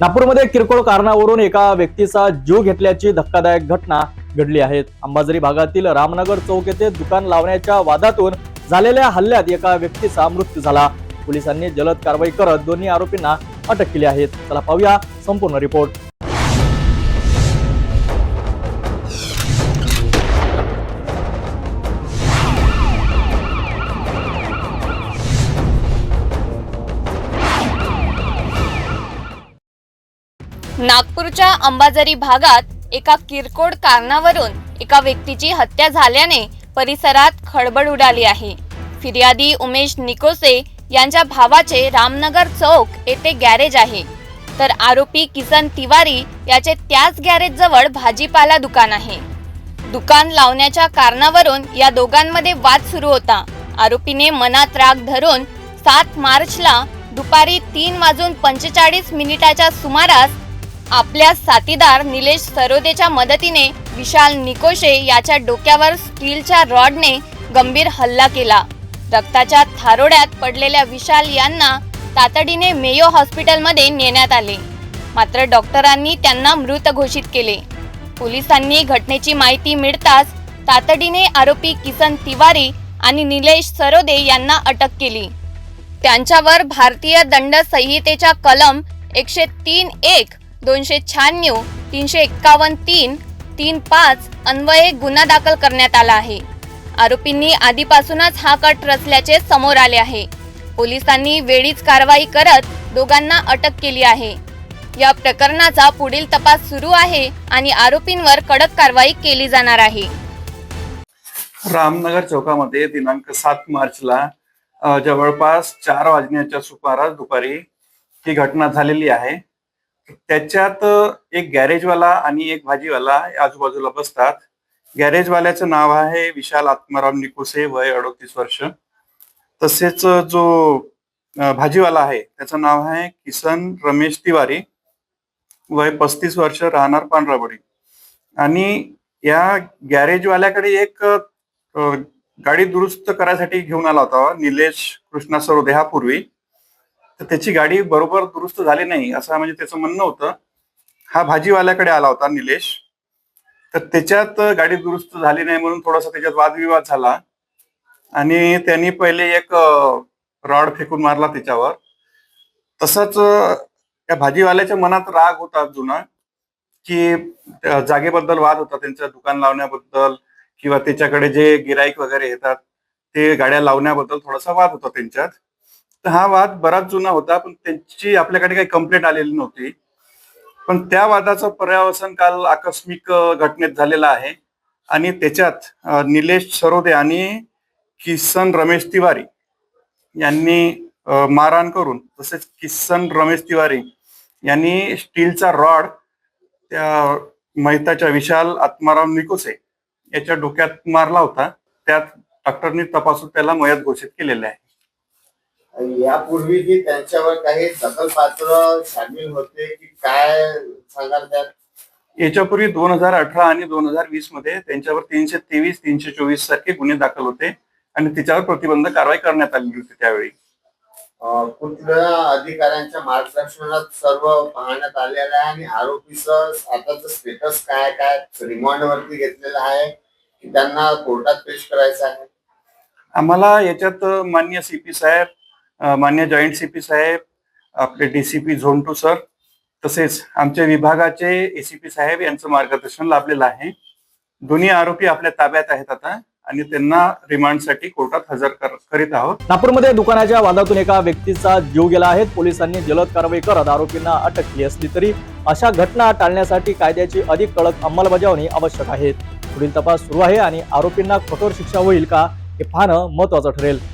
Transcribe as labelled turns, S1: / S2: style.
S1: नागपूरमध्ये किरकोळ कारणावरून एका व्यक्तीचा जीव घेतल्याची धक्कादायक घटना घडली आहे. अंबाझरी भागातील रामनगर चौक येथे दुकान लावण्याच्या वादातून झालेल्या हल्ल्यात एका व्यक्तीचा मृत्यू झाला. पोलिसांनी जलद कारवाई करत दोन्ही आरोपींना अटक केली आहे. चला पाहूया संपूर्ण रिपोर्ट.
S2: नागपूरच्या अंबाझरी भागात एका किरकोळ कारणावरून एका व्यक्तीची हत्या झाल्याने परिसरात खळबळ उडाली आहे. फिर्यादी उमेश निकोसे यांच्या भावाचे रामनगर चौक येथे गॅरेज आहे. तर आरोपी किसन तिवारी याचे त्याच गॅरेज जवळ भाजीपाला दुकान आहे. दुकान लावण्याच्या कारणावरून या दोघांमध्ये वाद सुरू होता. आरोपीने मनात राग धरून सात मार्चला दुपारी तीन वाजून पंचेचाळीस मिनिटाच्या सुमारास आपल्या साथीदार निलेश सरोदेच्या मदतीने विशाल निकोशे याच्या डोक्यावर स्टीलच्या रॉडने गंभीर हल्ला केला. रक्ताच्या थारोड्यात पडलेल्या विशाल यांना तातडीने मेयो हॉस्पिटलमध्ये नेण्यात आले. मात्र डॉक्टरांनी त्यांना मृत घोषित केले. पोलिसांनी घटनेची माहिती मिळताच तातडीने आरोपी किसन तिवारी आणि निलेश सरोदे यांना अटक केली. त्यांच्यावर भारतीय दंड संहितेच्या कलम एकशे तीन एक दोनशे शहाण्णव तीनशे एक्कावन्न तीन तीन पाच अन्वये गुन्हा दाखल करण्यात आला आहे. आरोपींनी आधीपासूनच हा कट रचल्याचे समोर आले आहे. पोलिसांनी वेळीच कारवाई करत दोघांना अटक केली आहे. या प्रकरणाचा पुढील तपास सुरू आहे आणि आरोपींवर कडक कारवाई केली जाणार आहे.
S3: रामनगर चौकामध्ये दिनांक सात मार्चला जवळपास चार वाजण्याच्या सुमारास दुपारी ही घटना झालेली आहे. त्याच्यात एक गॅरेजवाला आणि एक भाजीवाला आजूबाजूला बसतात. गॅरेजवाल्याचं नाव आहे विशाल आत्माराम निकोसे वय अडोतीस वर्ष. तसेच जो भाजीवाला आहे त्याचं नाव आहे किसन रमेश तिवारी. वय पस्तीस वर्ष राहणार पांढराबडी. आणि या गॅरेजवाल्याकडे एक गाडी दुरुस्त करायसाठी घेऊन आला होता निलेश कृष्णा सरोदे हा पूर्वी तर त्याची गाडी बरोबर दुरुस्त झाली नाही असं म्हणजे त्याचं म्हणणं होतं. हा भाजीवाल्याकडे आला होता निलेश. तर त्याच्यात गाडी दुरुस्त झाली नाही म्हणून थोडासा त्याच्यात वादविवाद झाला. आणि त्यांनी पहिले एक रॉड फेकून मारला त्याच्यावर. तसंच त्या भाजीवाल्याच्या मनात राग होता जुना की जागेबद्दल वाद होता त्यांचं दुकान लावण्याबद्दल किंवा त्याच्याकडे जे गिराईक वगैरे येतात ते गाड्या लावण्याबद्दल थोडासा वाद होता त्यांच्यात. हा वाद बराच जुना होता पण त्यांची आपल्याकडे काही कंप्लेंट आलेली नव्हती. पण त्या वादाचं पर्यावसन काल आकस्मिक घटनेत झालेलं आहे. आणि त्याच्यात निलेश सरोदे आणि किसन रमेश तिवारी यांनी मारहाण करून तसेच किसन रमेश तिवारी यांनी स्टीलचा रॉड त्या मैताच्या विशाल आत्माराम निकोसे याच्या डोक्यात मारला होता. त्यात डॉक्टरनी तपासून त्याला मयत घोषित केलेले आहे.
S4: यापूर्वीही त्यांच्यावर काही दखलपात्र सामील होते की काय सांगाल त्यात?
S3: याच्यापूर्वी दोन हजार अठरा आणि दोन हजार वीसमध्ये त्यांच्यावर तीनशे तेवीस तीनशे चोवीस सारखे गुन्हे दाखल होते आणि तिच्यावर प्रतिबंध कारवाई करण्यात आलेली होती त्यावेळी.
S4: कुठल्या अधिकाऱ्यांच्या मार्गदर्शनात सर्व पाहण्यात आलेलं आहे आणि आरोपीचं आताचं स्टेटस काय काय रिमांड वरती घेतलेलं आहे की त्यांना कोर्टात पेश करायचं आहे?
S3: आम्हाला याच्यात मान्य सीपी साहेब मान्य जॉईंट सीपी साहेब आपले डीसीपी झोन टू सर तसेच आमच्या विभागाचे एसीपी साहेब यांचं मार्गदर्शन लाभलेलं आहे. दोन्ही आरोपी आपल्या ताब्यात आहेत आता आणि त्यांना रिमांडसाठी कोर्टात हजर कर- करीत आहोत.
S1: नागपूरमध्ये दुकानाच्या वादातून एका व्यक्तीचा जीव गेला आहे. पोलिसांनी जलद कारवाई करत आरोपींना अटक केली असली तरी अशा घटना टाळण्यासाठी कायद्याची अधिक कडक अंमलबजावणी आवश्यक आहे. पुढील तपास सुरू आहे आणि आरोपींना कठोर शिक्षा होईल का हे पाहणं महत्वाचं ठरेल.